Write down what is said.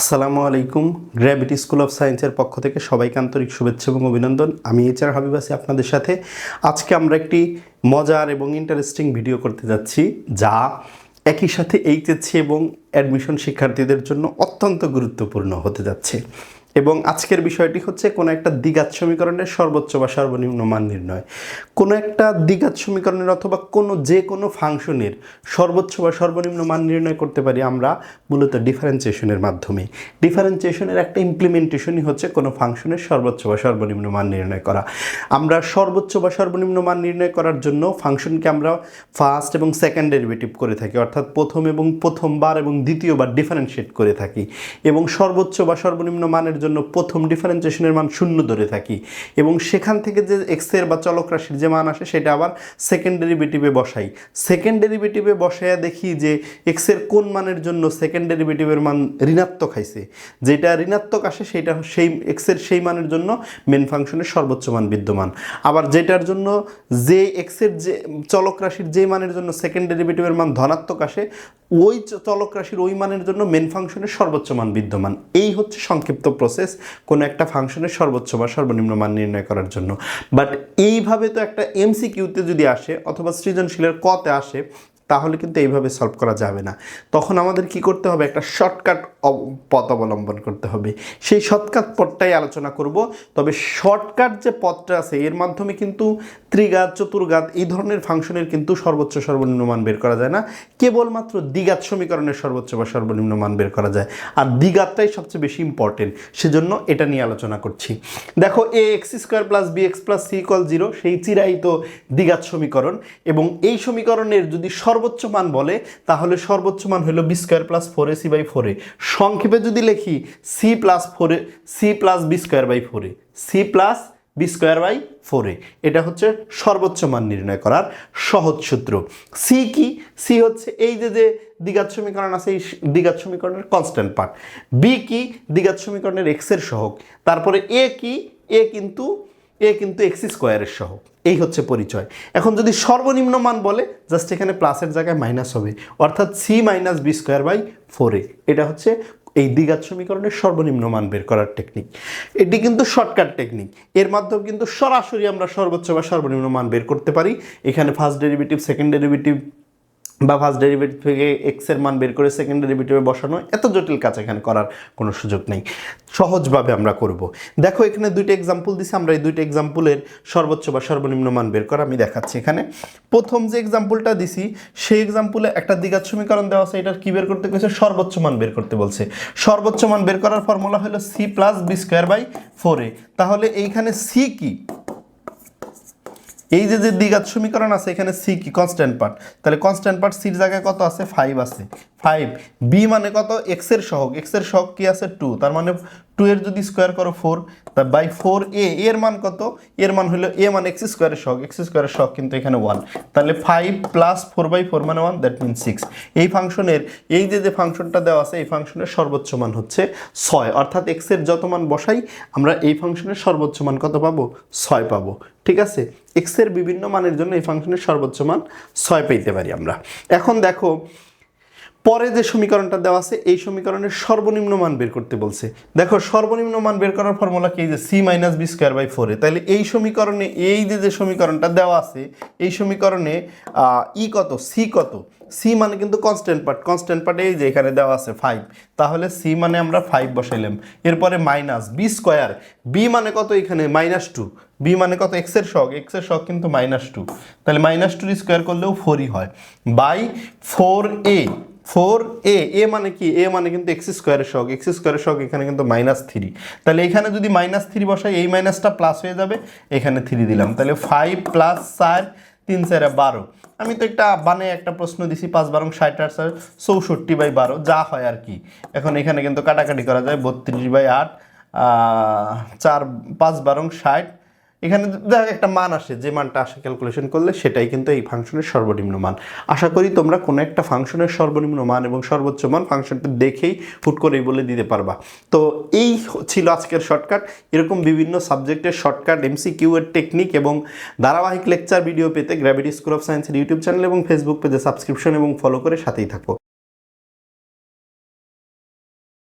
আসসালামু আলাইকুম gravity school of সায়েন্সের পক্ষ থেকে সবাইকে আন্তরিক শুভেচ্ছা এবং অভিনন্দন। আমি এইচ আর হাবিবাসী আপনাদের সাথে। আজকে আমরা একটি মজার এবং ইন্টারেস্টিং ভিডিও করতে যাচ্ছি, যা একই সাথে এইচএসসি এবং অ্যাডমিশন শিক্ষার্থীদের জন্য অত্যন্ত গুরুত্বপূর্ণ হতে যাচ্ছে। এবং আজকের বিষয়টি হচ্ছে কোনো একটা দ্বিঘাত সমীকরণের সর্বোচ্চ বা সর্বনিম্ন মান নির্ণয়। কোনো একটা দ্বিঘাত সমীকরণের অথবা কোনো যে কোনো ফাংশনের সর্বোচ্চ বা সর্বনিম্ন মান নির্ণয় করতে পারি আমরা মূলত ডিফারেন্সিয়েশনের মাধ্যমে। ডিফারেন্সিয়েশনের একটা ইমপ্লিমেন্টেশনই হচ্ছে কোনো ফাংশনের সর্বোচ্চ বা সর্বনিম্ন মান নির্ণয় করা। আমরা সর্বোচ্চ বা সর্বনিম্ন মান নির্ণয় করার জন্য ফাংশনকে আমরা ফার্স্ট এবং সেকেন্ড ডেরিভেটিভ করে থাকি, অর্থাৎ প্রথম এবং প্রথমবার এবং দ্বিতীয়বার ডিফারেন্সিয়েট করে থাকি এবং সর্বোচ্চ বা সর্বনিম্ন মানের জন্য প্রথম ডিফারেন্সিয়েশনের মান শূন্য ধরে থাকি। এবং সেখান থেকে যে এক্সের বা চলক রাশির যে মান আসে, সেটা আবার সেকেন্ড ডেরিভেটিভে বসাই। সেকেন্ড ডেরিভেটিভে বসাইয়া দেখি যে এক্সের কোন মানের জন্য সেকেন্ড ডেরিভেটিভের মান ঋণাত্মক আইছে যেটা ঋণাত্মক আসে, সেটা সেই এক্সের সেই মানের জন্য মেন ফাংশনের সর্বোচ্চ মান বিদ্যমান। আবার যেটার জন্য যে এক্সের যে চলক রাশির যে মানের জন্য সেকেন্ড ডেরিভেটিভের মান ধনাত্মক আসে, ওই চলক রাশির ওই মানের জন্য মেন ফাংশনের সর্বোচ্চ মান বিদ্যমান। এই হচ্ছে সংক্ষিপ্ত প্রসেস কোনো একটা ফাংশনের সর্বোচ্চ বা সর্বনিম্ন মান নির্ণয় করার জন্য। বাট এইভাবে তো একটা এমসিকিউতে যদি আসে অথবা সৃজনশীলের কতে আসে তাহলে কিন্তু এইভাবে সলভ করা যাবে না। তখন আমাদের কি করতে হবে? একটা শর্টকাট পথ অবলম্বন করতে হবে। সেই শর্টকাট পথটাই আলোচনা করব। তবে শর্টকাট যে পথটা আছে, এর মাধ্যমে কিন্তু ত্রিঘাত, চতুর্ঘাত এই ধরনের ফাংশনের কিন্তু সর্বোচ্চ সর্বনিম্ন মান বের করা যায় না। কেবলমাত্র দ্বিঘাত সমীকরণের সর্বোচ্চ বা সর্বনিম্ন মান বের করা যায়। আর দ্বিঘাতটাই সবচেয়ে বেশি ইম্পর্টেন্ট সেজন্য এটা নিয়ে আলোচনা করছি। দেখো a x square plus b x plus c equal zero সেই চিরায়িত দ্বিঘাত সমীকরণ। এবং এই সমীকরণের যদি সর্বোচ্চ মান বলে, তাহলে সর্বোচ্চ মান হলো b square plus four a c by four সংক্ষেপে যদি লিখি সি প্লাস ফোরে c plus b square by four c plus b square by ফোরে এটা হচ্ছে সর্বোচ্চ মান নির্ণয় করার সহজ সূত্র। সি কি? সি হচ্ছে এই যে যে দ্বিঘাত সমীকরণ আছে, এই দ্বিঘাত সমীকরণের কনস্ট্যান্ট পার্ট বি কি? দ্বিঘাত সমীকরণের এক্সের সহগ। তারপরে এ কি? এ কিন্তু এ কিন্তু এক্স স্কোয়ারের সহ এই হচ্ছে পরিচয়। এখন যদি সর্বনিম্ন মান বলে, জাস্ট এখানে প্লাসের জায়গায় মাইনাস হবে। অর্থাৎ c minus b square by ফোরে এটা হচ্ছে এই দ্বিঘাত সমীকরণের সর্বনিম্ন মান বের করার টেকনিক এটি কিন্তু শর্টকাট টেকনিক এর মাধ্যমে কিন্তু সরাসরি আমরা সর্বোচ্চ বা সর্বনিম্ন মান বের করতে পারি। এখানে ফার্স্ট ডেরিভেটিভ সেকেন্ড ডেরিভেটিভ বা ফার্স্ট ডেরিভেটিভ থেকে এক্সের মান বের করে সেকেন্ড ডেরিভেটিভে বসানো, এত জটিল কাজ এখানে করার কোনো সুযোগ নেই। সহজভাবে আমরা করব। দেখো, এখানে দুইটা এক্সাম্পল দিছি, আমরা এই দুইটা এক্সাম্পলের সর্বোচ্চ বা সর্বনিম্ন মান বের করা আমি দেখাচ্ছি এখানে। প্রথম যে এক্সাম্পলটা দিছি, সেই এক্সাম্পলে একটা দ্বিঘাত সমীকরণ দেওয়া আছে এটার কি বের করতে গেছে সর্বোচ্চ মান বের করতে বলছে। সর্বোচ্চ মান বের করার ফর্মুলা হলো C plus B square by four A তাহলে এইখানে সি কি? এই যে যে দ্বিঘাত সমীকরণ আছে, এখানে সি কি? কনস্ট্যান্ট পার্ট তাহলে কনস্ট্যান্ট পার্ট সির জায়গায় কত আছে? ফাইভ আছে। ফাইভ বি মানে কত? এক্সের সহগ। এক্সের সহগ কি আছে? টু তার মানে টু এর যদি স্কোয়ার করো ফোর তা বাই ফোর এ এর মান কত? এর মান হলো এ মানে এক্স স্কোয়ারের সহগ। এক্স স্কোয়ারের সহগ কিন্তু এখানে ওয়ান তাহলে five plus four by four মানে ওয়ান দ্যাট মিন সিক্স এই ফাংশনের, এই যে যে ফাংশনটা দেওয়া আছে, এই ফাংশনের সর্বোচ্চ মান হচ্ছে ছয়। অর্থাৎ এক্সের যত মান বসাই, আমরা এই ফাংশনের সর্বোচ্চ মান কত পাবো? ছয় পাবো। ঠিক আছে? এক্সের বিভিন্ন মানের জন্য এই ফাংশনের সর্বোচ্চ মান ছয় পেতে পারি আমরা। এখন দেখো পরে যে সমীকরণটা দেওয়া আছে, এই সমীকরণের সর্বনিম্ন মান বের করতে বলছে। দেখো, সর্বনিম্ন মান বের করার ফর্মুলা কি? যে C minus B square by ফোরে তাহলে এই সমীকরণে, এই যে যে সমীকরণটা দেওয়া আছে, এই সমীকরণে ই কত? সি কত? সি মানে কিন্তু কনস্ট্যান্ট পার্ট কনস্ট্যান্ট পার্ট এই যে এখানে দেওয়া আছে ফাইভ তাহলে সি মানে আমরা ফাইভ বসাইলাম। এরপরে মাইনাস বি স্কোয়ার বি মানে কত এখানে? মাইনাস টু বি মানে কত? এক্সের শখ এক্সের শখ কিন্তু মাইনাস টু তাহলে মাইনাস টুর স্কোয়ার করলেও ফোরই হয়। By four A four A A মানে কি? এ মানে কিন্তু এক্স স্কোয়ারের শখ এক্স স্কোয়ারের শখ এখানে কিন্তু মাইনাস থ্রি তাহলে এখানে যদি মাইনাস থ্রি বসাই, এই মাইনাসটা প্লাস হয়ে যাবে, এখানে থ্রি দিলাম। তাহলে ফাইভ প্লাস চার, তিন, চারে বারো। আমি তো একটা বানে একটা প্রশ্ন দিছি, পাঁচ বারং ষাট আট চার, চৌষট্টি বাই বারো, যা হয় আর কি। এখন এখানে কিন্তু কাটাকাটি করা যায়, বত্রিশ বাই আট চার, পাঁচ বারং ষাট এখানে দেখ, একটা মান আসে, যে মানটা আসে ক্যালকুলেশন করলে সেটাই কিন্তু এই ফাংশনের সর্বনিম্ন মান। আশা করি তোমরা কোনো একটা ফাংশনের সর্বনিম্ন মান এবং সর্বোচ্চ মান ফাংশনটা দেখেই ফুট করেই বলে দিতে পারবা। তো এই ছিল আজকের শর্টকাট এরকম বিভিন্ন সাবজেক্টের শর্টকাট এমসিকিউ এর টেকনিক এবং ধারাবাহিক লেকচার ভিডিও পেতে গ্র্যাভিটি স্কুল অফ সায়েন্সের ইউটিউব চ্যানেল এবং ফেসবুক পেজে সাবস্ক্রিপশন এবং ফলো করে সাথেই থাকো।